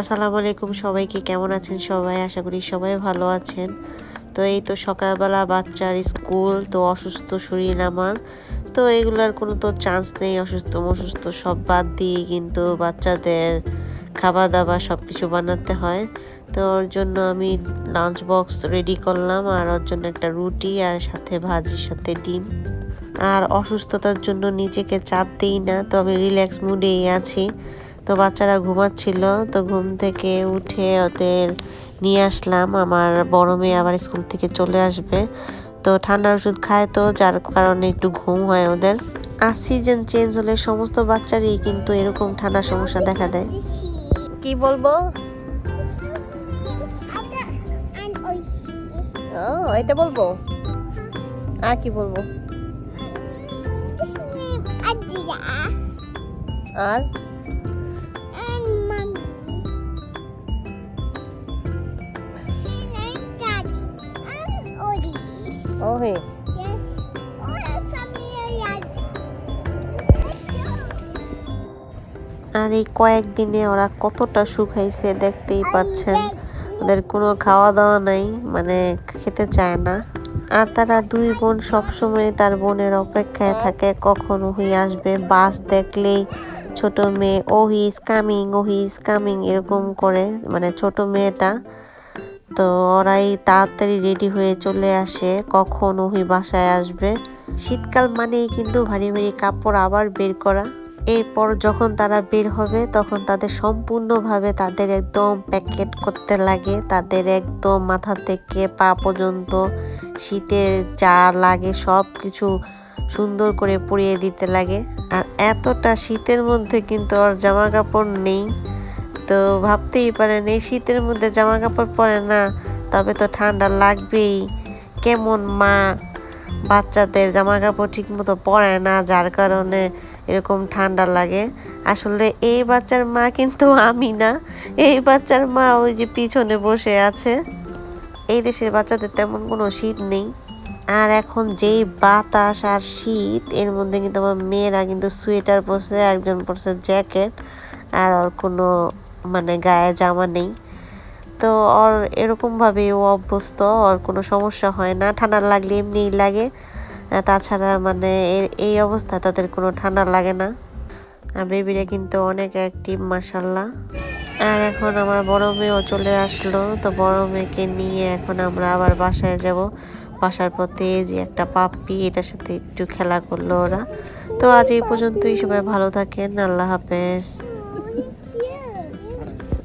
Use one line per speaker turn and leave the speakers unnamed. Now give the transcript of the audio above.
আসসালামু আলাইকুম সবাইকে কেমন আছেন সবাই? আশা করি সবাই ভালো আছেন। তো এই তো সকালবেলা বাচ্চার স্কুল, তো অসুস্থ, শরীর আমার তো এগুলার কোনো তো চান্স নেই, অসুস্থ অসুস্থ সব বাদ দিয়ে কিন্তু বাচ্চাদের খাবার দাবার সব কিছু বানাতে হয়। তো ওর জন্য আমি লাঞ্চ বক্স রেডি করলাম, আর ওর জন্য একটা রুটি আর সাথে ভাজির সাথে ডিম। আর অসুস্থতার জন্য নিজেকে চাপ দিই না, তো আমি রিল্যাক্স মুডেই আছি। তো বাচ্চারা ঘুমাচ্ছিল, তো ঘুম থেকে উঠে ওদের নিয়ে আসলাম। আমার বড় মেয়ে আবার স্কুল থেকে চলে আসবে। তো ঠান্ডার ওষুধ খায় তো, যার কারণে একটু ঘুম হয় ওদের। আর সিজন চেঞ্জ হলে সমস্ত বাচ্চারই কিন্তু এরকম ঠান্ডার সমস্যা দেখা দেয়। কি বলব? এটা বলব? আর কি বলব? আর? ও হে আর এই কয়েকদিনে ওরা কতটা শুকাইছে দেখতেই পাচ্ছেন। ওদের কোনো খাওয়া দাওয়া নাই মানে খেতে চায় না। আর তারা দুই বোন সবসময় তার বোনের অপেক্ষায় থাকে, কখন ওহি আসবে বাস দেখলেই ছোট মেয়ে ও he is coming oh he is coming, এরকম করে মানে ছোট মেয়েটা। তো ওরাই তাড়াতাড়ি রেডি হয়ে চলে আসে। কখন ওহি বাসায় আসবে? শীতকাল মানেই কিন্তু ভারী ভারী কাপড় আবার বের করা। এরপর যখন তারা বের হবে, তখন তাদের সম্পূর্ণভাবে তাদের একদম প্যাকেট করতে লাগে। তাদের একদম মাথা থেকে পা পর্যন্ত শীতের যা লাগে সব কিছু সুন্দর করে পরিয়ে দিতে লাগে। আর এতটা শীতের মধ্যে কিন্তু আর জামা কাপড় নেই। তো ভাবতেই পারেন, এই শীতের মধ্যে জামা কাপড় পরে না, তবে তো ঠান্ডা লাগবেই। কেমন মা, বাচ্চাদের জামা কাপড় ঠিক মতো পরে না, যার কারণে এরকম ঠান্ডা লাগে। আসলে এই বাচ্চার মা কিন্তু আমি না, এই বাচ্চার মা ওই যে পিছনে বসে আছে। এই দেশের বাচ্চাদের তেমন কোনো শীত নেই। আর এখন যেই বাতাস আর শীত, এর মধ্যে কিন্তু আমার মেয়েরা কিন্তু সোয়েটার পরছে একজন পরছে জ্যাকেট, আর কোনো মানে গায়ে জামা নেই। তো ওর এরকমভাবে ও অভ্যস্ত, ওর কোনো সমস্যা হয় না। ঠান্ডা লাগলে এমনিই লাগে। তাছাড়া মানে এই অবস্থা তাদের কোনো ঠান্ডা লাগে না। আর বেবিরা কিন্তু অনেক অ্যাক্টিভ মাসাল্লাহ আর এখন আমার বড় মেয়েও চলে আসলো। তো বড় মেয়েকে নিয়ে এখন আমরা আবার বাসায় যাব। বাসার পথে যে একটা পাপ্পি, এটার সাথে একটু খেলা করল ওরা। তো আজ এই পর্যন্তই, সবাই ভালো থাকেন। আল্লাহ হাফেজ।